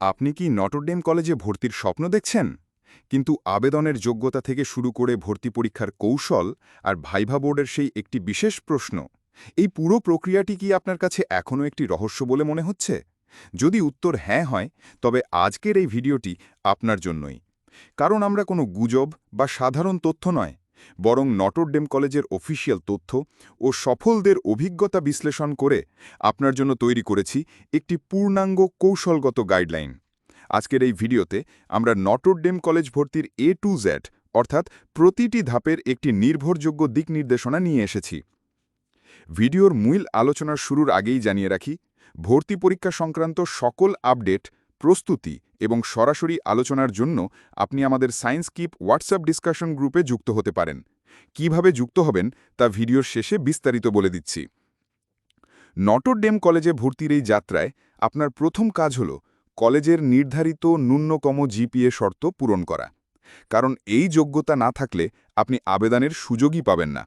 আপনি কি নটরডেম কলেজে ভর্তির স্বপ্ন দেখছেন? কিন্তু আবেদনের যোগ্যতা থেকে শুরু করে ভর্তি পরীক্ষার কৌশল আর ভাইভা বোর্ডের সেই একটি বিশেষ প্রশ্ন, এই পুরো প্রক্রিয়াটি কি আপনার কাছে এখনও একটি রহস্য বলে মনে হচ্ছে? যদি উত্তর হ্যাঁ হয়, তবে আজকের এই ভিডিওটি আপনার জন্যই। কারণ আমরা কোনো গুজব বা সাধারণ তথ্য নয় বরং নটরডেম কলেজের অফিসিয়াল তথ্য ও সফলদের অভিজ্ঞতা বিশ্লেষণ করে আপনার জন্য তৈরি করেছি একটি পূর্ণাঙ্গ কৌশলগত গাইডলাইন। আজকের এই ভিডিওতে আমরা নটরডেম কলেজ ভর্তির এ টু জেড অর্থাৎ প্রতিটি ধাপের একটি নির্ভরযোগ্য দিক নির্দেশনা নিয়ে এসেছি। ভিডিওর মূল আলোচনার শুরুর আগেই জানিয়ে রাখি, ভর্তি পরীক্ষা সংক্রান্ত সকল আপডেট, প্রস্তুতি এবং সরাসরি আলোচনার জন্য আপনি আমাদের সায়েন্স কিপ হোয়াটসঅ্যাপ ডিসকাশন গ্রুপে যুক্ত হতে পারেন। কীভাবে যুক্ত হবেন তা ভিডিওর শেষে বিস্তারিত বলে দিচ্ছি। নটরডেম কলেজে ভর্তির এই যাত্রায় আপনার প্রথম কাজ হল কলেজের নির্ধারিত ন্যূনতম জিপিএ শর্ত পূরণ করা। কারণ এই যোগ্যতা না থাকলে আপনি আবেদনের সুযোগই পাবেন না।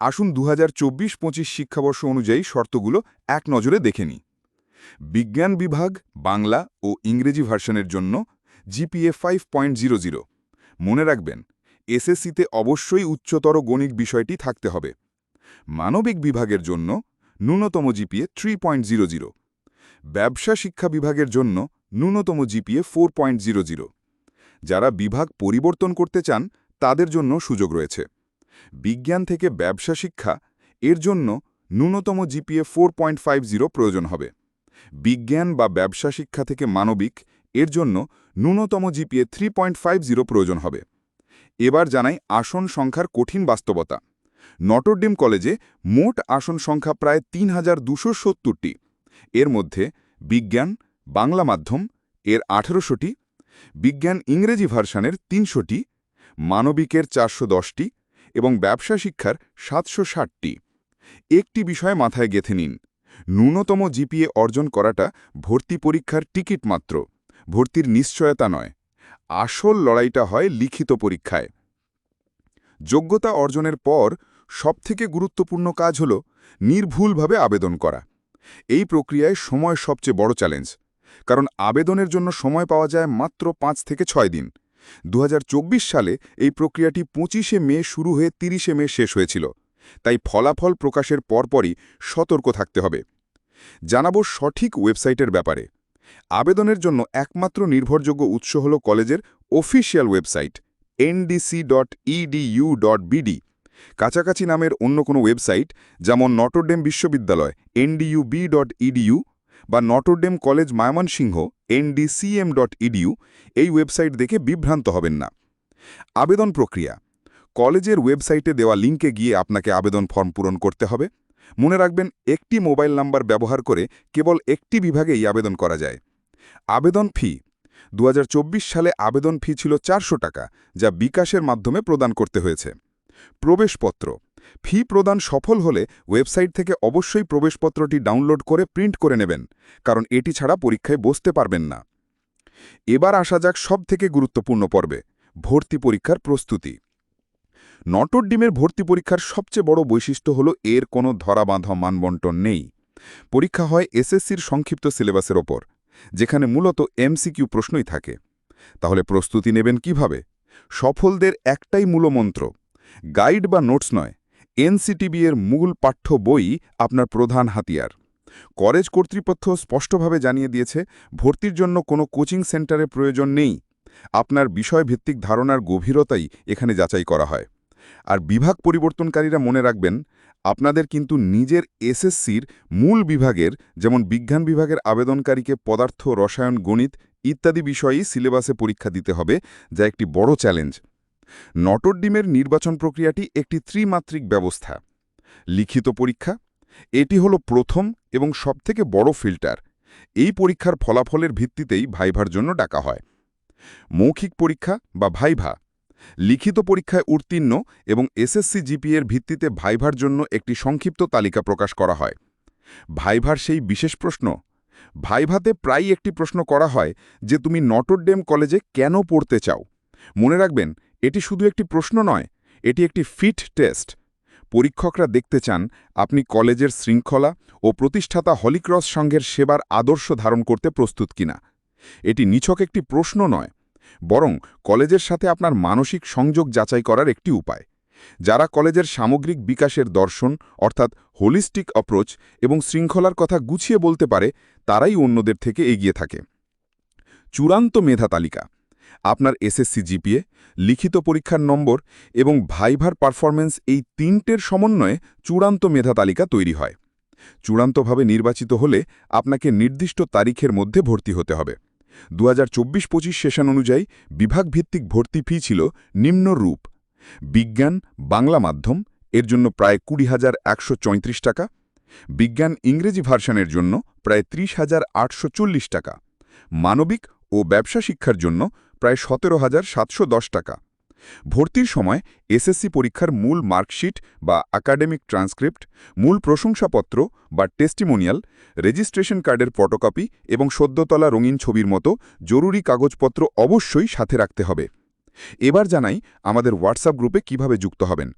আসুন দু হাজার চব্বিশ শিক্ষাবর্ষ অনুযায়ী শর্তগুলো এক নজরে দেখে নিই। বিজ্ঞান বিভাগ, বাংলা ও ইংরেজি ভার্সনের জন্য জিপিএ ফাইভ মনে রাখবেন, এসএসসিতে অবশ্যই উচ্চতর গণিত বিষয়টি থাকতে হবে। মানবিক বিভাগের জন্য ন্যূনতম জিপিএ থ্রি ব্যবসা শিক্ষা বিভাগের জন্য ন্যূনতম জিপিএ ফোর যারা বিভাগ পরিবর্তন করতে চান, তাদের জন্য সুযোগ রয়েছে। বিজ্ঞান থেকে ব্যবসা শিক্ষা, এর জন্য ন্যূনতম জিপিএ ফোর প্রয়োজন হবে। বিজ্ঞান বা ব্যবসা শিক্ষা থেকে মানবিক, এর জন্য ন্যূনতম জিপিএ থ্রি প্রয়োজন হবে। এবার জানাই আসন সংখ্যার কঠিন বাস্তবতা। নটরডিম কলেজে মোট আসন সংখ্যা প্রায় তিন হাজার এর মধ্যে বিজ্ঞান, বাংলা মাধ্যম এর আঠেরোশোটি, বিজ্ঞান ইংরেজি ভার্সানের তিনশোটি, মানবিকের চারশো দশটি এবং ব্যবসা শিক্ষার সাতশো ষাটটি। একটি বিষয় মাথায় গেথে নিন ন্যূনতম জিপিএ অর্জন করাটা ভর্তি পরীক্ষার টিকিট মাত্র। ভর্তির নিশ্চয়তা নয়। আসল লড়াইটা হয় লিখিত পরীক্ষায়। যোগ্যতা অর্জনের পর সবথেকে গুরুত্বপূর্ণ কাজ হল নির্ভুলভাবে আবেদন করা। এই প্রক্রিয়ায় সময় সবচেয়ে বড় চ্যালেঞ্জ। কারণ আবেদনের জন্য সময় পাওয়া যায় মাত্র পাঁচ থেকে ছয় দিন। দু হাজার চব্বিশ সালে এই প্রক্রিয়াটি পঁচিশে মে শুরু হয়ে তিরিশে মে শেষ হয়েছিল। তাই ফলাফল প্রকাশের পরপরই সতর্ক থাকতে হবে। জানাব সঠিক ওয়েবসাইটের ব্যাপারে। আবেদনের জন্য একমাত্র নির্ভরযোগ্য উৎস হল কলেজের অফিসিয়াল ওয়েবসাইট ndc.edu.bd কাছাকাছি নামের অন্য কোনো ওয়েবসাইট যেমন নটরডেম বিশ্ববিদ্যালয় ndub.edu বা নটরডেম কলেজ ময়মনসিংহ ndcm.edu এই ওয়েবসাইট দেখে বিভ্রান্ত হবেন না। আবেদন প্রক্রিয়া। কলেজের ওয়েবসাইটে দেওয়া লিঙ্কে গিয়ে আপনাকে আবেদন ফর্ম পূরণ করতে হবে। মনে রাখবেন, একটি মোবাইল নাম্বার ব্যবহার করে কেবল একটি বিভাগেই আবেদন করা যায়। আবেদন ফি দু হাজার চব্বিশ সালে আবেদন ফি ছিল চারশো টাকা, যা বিকাশের মাধ্যমে প্রদান করতে হয়েছে। প্রবেশপত্র, ফি প্রদান সফল হলে ওয়েবসাইট থেকে অবশ্যই প্রবেশপত্রটি ডাউনলোড করে প্রিন্ট করে নেবেন, কারণ এটি ছাড়া পরীক্ষায় বসতে পারবেন না। এবার আসা যাক সব থেকে গুরুত্বপূর্ণ পর্বে, ভর্তি পরীক্ষার প্রস্তুতি। নটর ডিমের ভর্তি পরীক্ষার সবচেয়ে বড় বৈশিষ্ট্য হল এর কোনো ধরাবাঁধা মানবন্টন নেই। পরীক্ষা হয় এসএসসির সংক্ষিপ্ত সিলেবাসের ওপর, যেখানে মূলত এমসিকিউ প্রশ্নই থাকে। তাহলে প্রস্তুতি নেবেন কীভাবে? সফলদের একটাই মূলমন্ত্র, গাইড বা নোটস নয় এনসিটিবি এর মূল পাঠ্য বই আপনার প্রধান হাতিয়ার। কলেজ কর্তৃপক্ষ স্পষ্টভাবে জানিয়ে দিয়েছে, ভর্তির জন্য কোনো কোচিং সেন্টারের প্রয়োজন নেই। আপনার বিষয়ভিত্তিক ধারণার গভীরতাই এখানে যাচাই করা হয়। আর বিভাগ পরিবর্তনকারীরা মনে রাখবেন, আপনাদের কিন্তু নিজের এসএসসির মূল বিভাগের, যেমন বিজ্ঞান বিভাগের আবেদনকারীকে পদার্থ, রসায়ন, গণিত ইত্যাদি বিষয়েই সিলেবাসে পরীক্ষা দিতে হবে, যা একটি বড় চ্যালেঞ্জ। নটরডিমের নির্বাচন প্রক্রিয়াটি একটি ত্রিমাত্রিক ব্যবস্থা। লিখিত পরীক্ষা, এটি হল প্রথম এবং সবথেকে বড় ফিল্টার। এই পরীক্ষার ফলাফলের ভিত্তিতেই ভাইভার জন্য ডাকা হয়। মৌখিক পরীক্ষা বা ভাইভা লিখিত পরীক্ষায় উত্তীর্ণ এবং এসএসসি জিপিএর ভিত্তিতে ভাইভার জন্য একটি সংক্ষিপ্ত তালিকা প্রকাশ করা হয়। ভাইভার সেই বিশেষ প্রশ্ন। ভাইভাতে প্রায় একটি প্রশ্ন করা হয় যে তুমি নটরডেম কলেজে কেন পড়তে চাও? মনে রাখবেন, এটি শুধু একটি প্রশ্ন নয়, এটি একটি ফিট টেস্ট। পরীক্ষকরা দেখতে চান আপনি কলেজের শৃঙ্খলা ও প্রতিষ্ঠাতা হলিক্রস সংঘের সেবার আদর্শ ধারণ করতে প্রস্তুত কিনা। এটি নিছক একটি প্রশ্ন নয় বরং কলেজের সাথে আপনার মানসিক সংযোগ যাচাই করার একটি উপায়। যারা কলেজের সামগ্রিক বিকাশের দর্শন, অর্থাৎ হোলিস্টিক অ্যাপ্রোচ এবং শৃঙ্খলার কথা গুছিয়ে বলতে পারে, তারাই অন্যদের থেকে এগিয়ে থাকে। চূড়ান্ত মেধা তালিকা। আপনার এসএসসি জিপিএ, লিখিত পরীক্ষার নম্বর এবং ভাইভার পারফরম্যান্স এই তিনটের সমন্বয়ে চূড়ান্ত মেধা তালিকা তৈরি হয়। চূড়ান্তভাবে নির্বাচিত হলে আপনাকে নির্দিষ্ট তারিখের মধ্যে ভর্তি হতে হবে। দু হাজার চব্বিশ পঁচিশ সেশন অনুযায়ী বিভাগভিত্তিক ভর্তি ফি ছিল নিম্নরূপ বিজ্ঞান, বাংলা মাধ্যম, এর জন্য প্রায় কুড়ি হাজার একশো টাকা। বিজ্ঞান ইংরেজি ভার্সানের জন্য প্রায় ত্রিশ হাজার আটশো টাকা। মানবিক ও ব্যবসা শিক্ষার জন্য প্রায় সতেরো হাজার সাতশো টাকা। ভর্তির সময় এসএসসি পরীক্ষার মূল মার্কশিট বা একাডেমিক ট্রান্সক্রিপ্ট মূল প্রশংসাপত্র বা টেস্টিমোনিয়াল রেজিস্ট্রেশন কার্ডের ফটোকপি এবং সদ্যতলা রঙিন ছবির মতো জরুরি কাগজপত্র অবশ্যই সাথে রাখতে হবে। এবার জানাই আমাদের হোয়াটসঅ্যাপ গ্রুপে কীভাবে যুক্ত হবেন।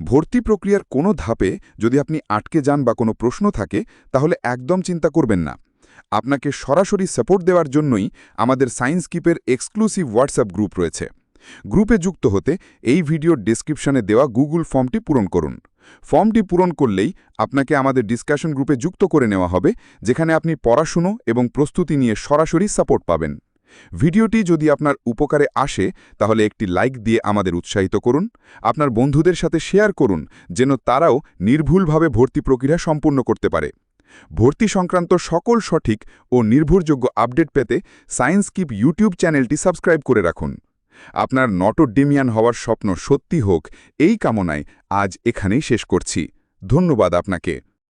ভর্তি প্রক্রিয়ার কোনো ধাপে যদি আপনি আটকে যান বা কোনো প্রশ্ন থাকে, তাহলে একদম চিন্তা করবেন না। আপনাকে সরাসরি সাপোর্ট দেওয়ার জন্যই আমাদের সায়েন্স কিপের এক্সক্লুসিভ হোয়াটসঅ্যাপ গ্রুপ রয়েছে। গ্রুপে যুক্ত হতে এই ভিডিওর ডেসক্রিপশনে দেওয়া গুগল ফর্মটি পূরণ করুন। ফর্মটি পূরণ করলেই আপনাকে আমাদের ডিসকাশন গ্রুপে যুক্ত করে নেওয়া হবে, যেখানে আপনি পড়াশুনো এবং প্রস্তুতি নিয়ে সরাসরি সাপোর্ট পাবেন। ভিডিওটি যদি আপনার উপকারে আসে, তাহলে একটি লাইক দিয়ে আমাদের উৎসাহিত করুন, আপনার বন্ধুদের সাথে শেয়ার করুন, যেন তারাও নির্ভুলভাবে ভর্তি প্রক্রিয়া সম্পূর্ণ করতে পারে। ভর্তি সংক্রান্ত সকল সঠিক ও নির্ভরযোগ্য আপডেট পেতে সায়েন্স কিপ ইউটিউব চ্যানেলটি সাবস্ক্রাইব করে রাখুন। আপনার নটোডেমিয়ান হওয়ার স্বপ্ন সত্যি হোক এই কামনায় আজ এখানেই শেষ করছি। ধন্যবাদ আপনাকে।